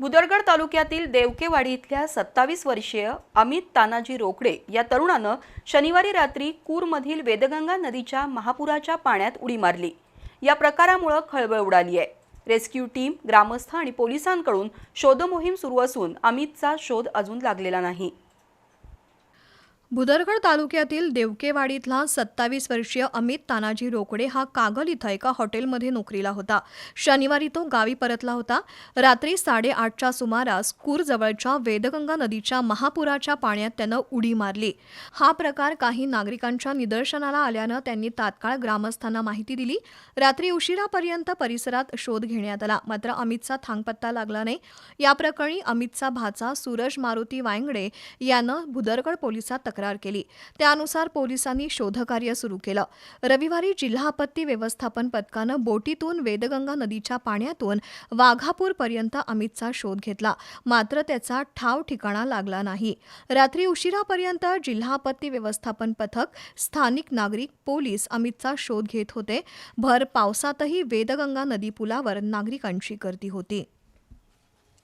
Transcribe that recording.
भुदरगड तालुक्यातील देवकेवाडी इथल्या सत्तावीस वर्षीय अमित तानाजी रोकडे या तरुणानं शनिवारी रात्री कूरमधील वेदगंगा नदीच्या महापुराच्या पाण्यात उडी मारली. या प्रकारामुळं खळबळ उडाली आहे. रेस्क्यू टीम ग्रामस्थ आणि पोलिसांकडून शोधमोहीम सुरू असून अमितचा शोध अजून लागलेला नाही. भुदरगड तालुक्यातील देवकेवाडीतला सत्तावीस वर्षीय अमित तानाजी रोकडे हा कागल इथं एका हॉटेलमध्ये नोकरीला होता. शनिवारी तो गावी परतला होता. रात्री साडेआठच्या सुमारास कूरजवळच्या वेदगंगा नदीच्या महापुराच्या पाण्यात त्यानं उडी मारली. हा प्रकार काही नागरिकांच्या निदर्शनाला आल्यानं त्यांनी तात्काळ ग्रामस्थांना माहिती दिली. रात्री उशिरापर्यंत परिसरात शोध घेण्यात आला. मात्र अमितचा थांगपत्ता लागला नाही. या प्रकरणी अमितचा भाचा सूरज मारुती वायंगडे यानं भुदरगड पोलिसात तक्रार केली. त्यानुसार पोलिसांनी शोधकार्य सुरू केलं. रविवारी जिल्हा आपत्ती व्यवस्थापन पथकानं बोटीतून वेदगंगा नदीच्या पाण्यातून वाघापूरपर्यंत अमितचा शोध घेतला. मात्र त्याचा ठाव ठिकाणा लागला नाही. रात्री उशिरापर्यंत जिल्हा आपत्ती व्यवस्थापन पथक स्थानिक नागरिक पोलीस अमितचा शोध घेत होते. भर पावसातही वेदगंगा नदी पुलावर नागरिकांची गर्दी होती.